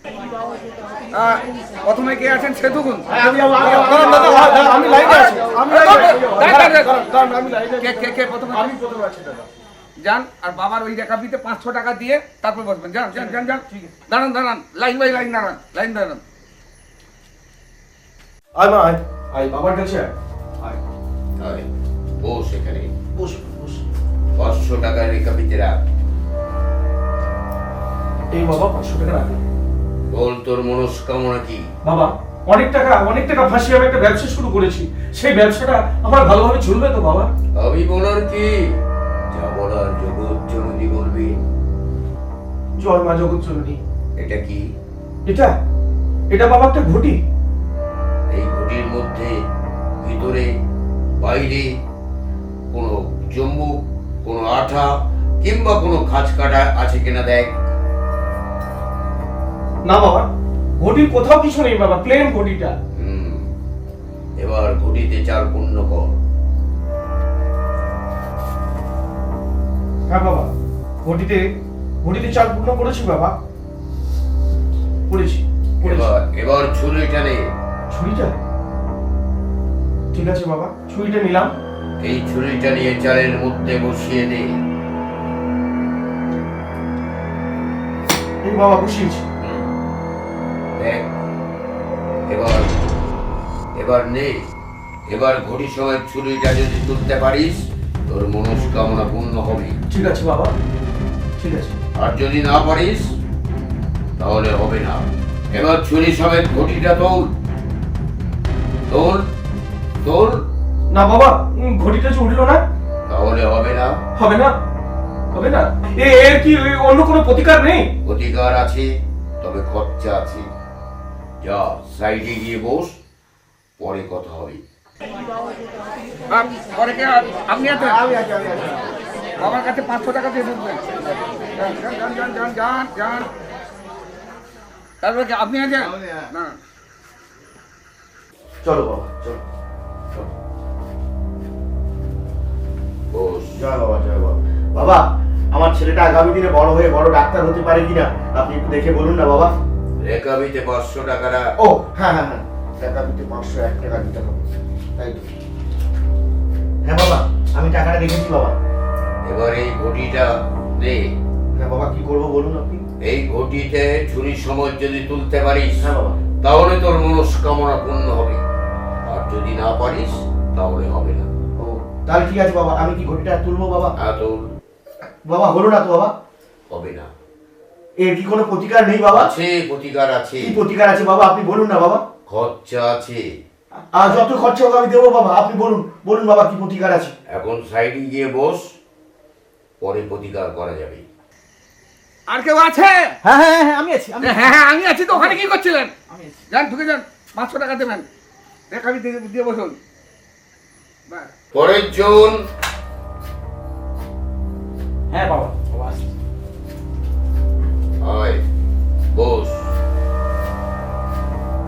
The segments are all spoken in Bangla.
আহ, প্রথমে কে আছেন? সেতুকুন আমি লাইনে আছি। আমি লাইনে আছি। দাঁড়ান, দাঁড়ান। দাঁড়ান, দাঁড়ান, আমি লাইনে কে কে কে প্রথমে? আমি প্রথমে আছি দাদা। যান আর বাবার ওই রেখাপিতে পাঁচশো টাকা দিয়ে তারপর বসবেন। যান যান যান যান। দাঁড়ান দাঁড়ান লাইন বাই লাইন দাঁড়ান লাইন দাঁড়ান। আয় মা আয়। আয় বাবার কাছে আয়। আয়। আয়, বস এখানে। বস বস। পাঁচশো টাকার রেখাপিতে রাখ। এই বাবা পাঁচশো টাকা রাখো। বল তোর মনস্কামনা কি? বাবা অনেক টাকা অনেক টাকা ফাঁসিয়ে আমি একটা ব্যবসা শুরু করেছি। সেই ব্যবসাটা আমার ভালোভাবে চলবে তো বাবা? আমি বলার কি? যা বলার জগৎ জননী বলবি। জয় মা জগৎ জননী। এটা কি? এটা এটা বাবা একটা ঘটি। এই ঘটির মধ্যে ভিতরে বাইরে কোনো চুম্বক কোনো আঠা কিংবা কোনো খাঁজ কাটা আছে কিনা দেখ। না বাবা ঘটির কোথাও কিছু নেই বাবা প্লেন ঘটিটা। এবার ঘটিতে চার পূর্ণ কর। হ্যাঁ বাবা ঘটিতে ঘটিতে চাল পূর্ণ করেছি বাবা। করেছি। এবার এবার ছুরিটা নে। ছুরিটা? ঠিক আছে বাবা ছুরিটা নিলাম। এই ছুরিটা নিয়ে চালের মধ্যে বসিয়ে দে। এই বাবা বসিয়েছি। দেখ। এবার এবার নে। এবার ঘড়ি সময় ছুরিটা যদি তুলতে পারিস তোর মনস্কামনা পূর্ণ হবে। ঠিক আছে বাবা ঠিক আছে। আর যদি না পারিস তাহলে হবে না। এবার ছুরি সমেত ঘটিটা তোল। তোল তোল। না বাবা ঘটিটা উঠল না। তাহলে হবে না। হবে না হবে না। এর কি অন্য কোনো প্রতিকার নেই? অধিকার আছে তবে খরচা আছে। যা সাইডে গিয়ে বস পরে কথা হবে। পরে কে আপনি বাবার কাছে পাঁচশো টাকা দিয়ে ঢুকবেন। যান যান যান যান যান যান। তারপরে কি আপনি আছেন? না। চলো বাবা চলো চলো। জয় বাবা জয় বাবা। বাবা আমার ছেলেটা আগামী দিনে বড় হয়ে বড় ডাক্তার হতে পারে কিনা? আপনি একটু দেখে বলুন না বাবা। রেকাবিতে পাঁচশো টাকাটা ও হ্যাঁ হ্যাঁ হ্যাঁ। টাকা দিতে পাঁচশো এক টাকা দিতে হবে। তাই তো। হ্যাঁ বাবা আমি টাকাটা রেখেছি বাবা। এবার এই ঘটিটা দে। হ্যাঁ বাবা কি করব বলুন আপনি? এই ঘটিতে ছুরির সময় যদি তুলতে পারিস হ্যাঁ বাবা। তাহলে তোর মনস্কামনা পূর্ণ হবে। আর যদি না পারিস তাহলে হবে না। ও তাহলে ঠিক আছে বাবা আমি কি ঘটিটা তুলবো বাবা? আর তোর বাবা হলো না তো বাবা। হবে না। এর কি কোনো প্রতিকার নেই বাবা? আছে প্রতিকার আছে। কি প্রতিকার আছে বাবা? আপনি বলুন না বাবা। খরচা আছে। আর যত খরচা হোক আমি দেবো বাবা আপনি বলুন বলুন বাবা কি প্রতিকার আছে। এখন সাইডে গিয়ে বস পরে প্রতিকার করা যাবে। আর কেউ আছে? হ্যাঁ হ্যাঁ হ্যাঁ আমি আছি আমি হ্যাঁ হ্যাঁ আমি আছি তো ওখানে কি করছিলেন? আমি আছি। যান ঢুকে যান পাঁচশো টাকা দেবেন। রেখাবি দিয়ে দিয়ে বসুন। পরের জন। হ্যাঁ বাবা। আসছি বস।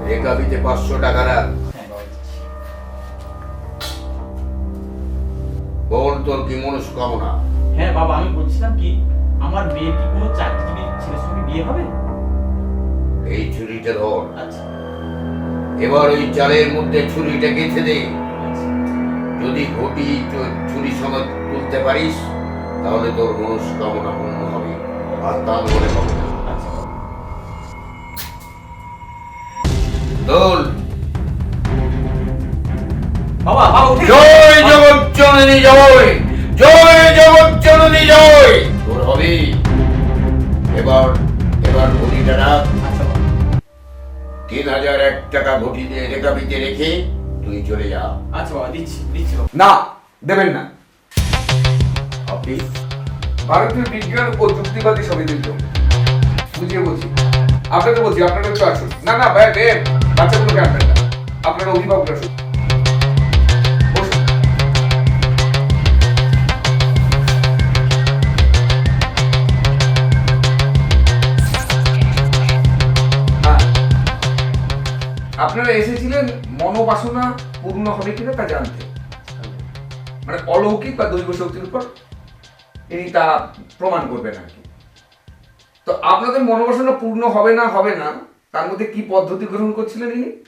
রেকাবিতে পাঁচশো টাকা রাখ। হ্যাঁ। বল তোর কি মনস্কামনা? হ্যাঁ বাবা আমি বলছিলাম কি আমার মেয়ের কি কোনো চাকরিজীবী ছেলের সঙ্গে বিয়ে হবে? এই ছুরিটা ধর। আচ্ছা। এবার ওই চালের মধ্যে ছুরিটা গেঁথে দে। আচ্ছা। যদি ঘটি ছুরি সময় তুলতে পারিস তাহলে তোর মনস্কামনা পূর্ণ হবে। আর তা মনে হবে। দোল। বাবা বাবা উঠে জয় জগৎ জননী জয়। জয় জগৎ জননী জয়। তোর হবে। এবার এবার ঘটিটা রাখ। আচ্ছা তিন হাজার এক টাকা ঘটি দিয়ে রেখাপিতে রেখে তুই চলে যা। আচ্ছা বাবা দিচ্ছি দিচ্ছি না দেবেন না। আপনি? ভারতীয় বিজ্ঞান ও যুক্তিবাদী সমিতির লোক। বুঝিয়ে বলছি। আপনাকে বলছি আপনারা একটু আসুন। না না ভাই বেন বাচ্চাগুলোকে আনবেন না। আপনারা অভিভাবক আসুন হ্যাঁ। আপনারা এসেছিলেন মনোবাসনা পূর্ণ হবে কিনা তা জানতে। মানে অলৌকিক বা দৈব শক্তির উপর তিনি তা প্রমাণ করবেন আর কি। তো আপনাদের মনোবাসনা পূর্ণ হবে না হবে না তার মধ্যে কি পদ্ধতি গ্রহণ করছিলেন ইনি?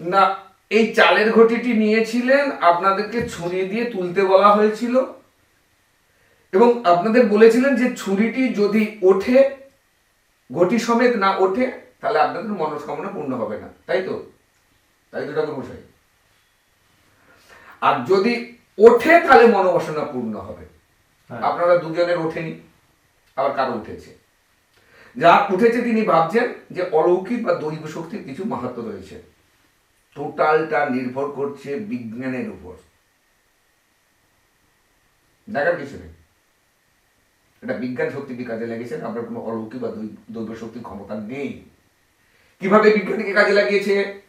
না এই চালের ঘটিটি নিয়েছিলেন আপনাদেরকে ছুরি দিয়ে তুলতে বলা হয়েছিল। এবং আপনাদের বলেছিলেন যে ছুরিটি যদি ওঠে ঘটি সমেত না ওঠে তাহলে আপনাদের মনস্কামনা পূর্ণ হবে না। তাই তো? তাই তো ঠাকুর মশাই? আর যদি ওঠে তাহলে মনোবাসনা পূর্ণ হবে। হ্যাঁ। আপনারা দুজনের ওঠেনি আবার কারও উঠেছে? যা উঠেছে তিনি ভাবছেন যে অলৌকিক বা দৈব শক্তির কিছু মাহাত্ম রয়েছে। টোটালটা নির্ভর করছে বিজ্ঞানের উপর। দেখার কিছু নেই। এটা বিজ্ঞান শক্তিকে কাজে লাগিয়েছেন আপনার কোনো অলৌকিক বা দৈব শক্তির ক্ষমতা নেই? কীভাবে বিজ্ঞানীকে কাজে লাগিয়েছে?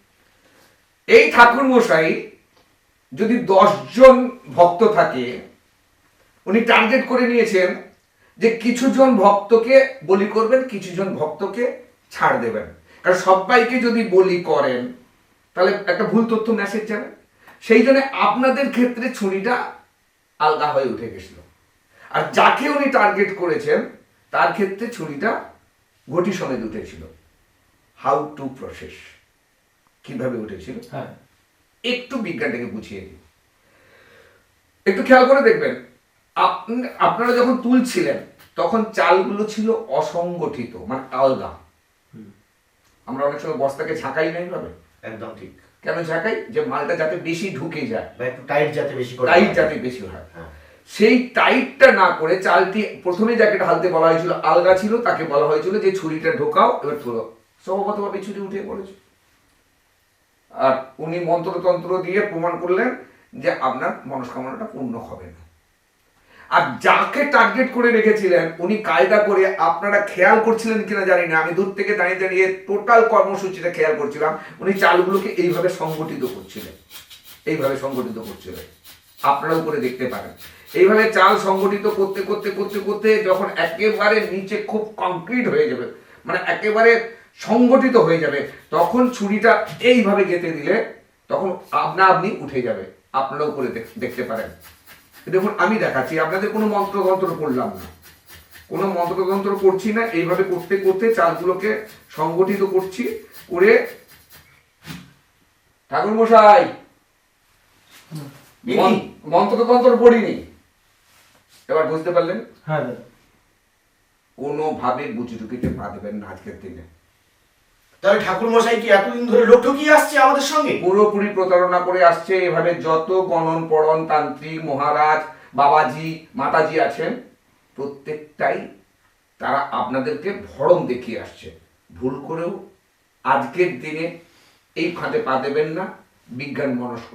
এই ঠাকুর মশাই যদি দশজন ভক্ত থাকে, উনি টার্গেট করে নিয়েছেন যে কিছুজন ভক্তকে বলি করবেন কিছুজন ভক্তকে ছাড় দেবেন। কারণ সবাইকে যদি বলি করেন তাহলে একটা ভুল তথ্য মেসেজ যাবে। সেই জন্য আপনাদের ক্ষেত্রে ছুরিটা আলগা হয়ে উঠে গেছিল। আর যাকে উনি টার্গেট করেছেন তার ক্ষেত্রে ছুরিটা ঘটি সমেত উঠেছিল। হাউ টু প্রসেস কীভাবে উঠেছিল? হ্যাঁ। একটু বিজ্ঞানটাকে বুঝিয়ে দিই। একটু খেয়াল করে দেখবেন আপনারা যখন তুলছিলেন তখন চালগুলো ছিল অসংগঠিত মানে আলগা। আমরা অনেক সময় বস্তাকে ঝাঁকাই নাই ভাবে একদম ঠিক। কেন ঝাঁকাই? যে মালটা যাতে বেশি ঢুকে যায়। একটু টাইট যাতে বেশি করে টাইট যাতে বেশি হয়। হ্যাঁ। সেই টাইটটা না করে চালটি প্রথমে যাকে ঢালতে বলা হয়েছিল আলগা ছিল তাকে বলা হয়েছিল যে ছুরিটা ঢোকাও এবার তুলো। স্বভাবতভাবে ছুরি উঠে পড়েছে। আর উনি মন্ত্রতন্ত্র দিয়ে প্রমাণ করলেন যে আপনার মনস্কামনাটা পূর্ণ হবে না। আর যাকে টার্গেট করে রেখেছিলেন, উনি কায়দা করে আপনারা খেয়াল করছিলেন কিনা জানি না, আমি দূর থেকে দাঁড়িয়ে দাঁড়িয়ে টোটাল কর্মসূচিটা খেয়াল করছিলাম, উনি চালগুলোকে এইভাবে সংগঠিত করছিলেন। এইভাবে সংগঠিত করছিলেন। আপনারাও করে দেখতে পারেন। এইভাবে চাল সংগঠিত করতে করতে করতে করতে যখন একেবারে নিচে খুব কংক্রিট হয়ে যাবে মানে একেবারে সংগঠিত হয়ে যাবে, তখন ছুরিটা এইভাবে গেঁথে দিলে তখন আপনা আপনি উঠে যাবে। আপনারাও করে দেখতে পারেন। দেখুন আমি দেখাচ্ছি আপনাদের কোনো মন্ত্রতন্ত্র করলাম না। কোনো মন্ত্রতন্ত্র করছি না এইভাবে করতে করতে চালগুলোকে সংগঠিত করছি করে ঠাকুর মশাই মন- মন্ত্রতন্ত্র পড়িনি। এবার বুঝতে পারলেন? হ্যাঁ কোনোভাবে বুঝটুকিতে পা দেবেন না আজকের দিনে। তাহলে ঠাকুর মশাই কি এতদিন ধরে লোক ঠকিয়ে আসছে আমাদের সঙ্গে? পুরোপুরি প্রতারণা করে আসছে এভাবে যত গণন পড়ন তান্ত্রিক, মহারাজ, বাবাজি, মাতাজি আছেন, প্রত্যেকটাই তারা আপনাদেরকে ভরম দেখিয়ে আসছে। ভুল করেও আজকের দিনে এই ফাঁদে পা দেবেন না বিজ্ঞান মনস্ক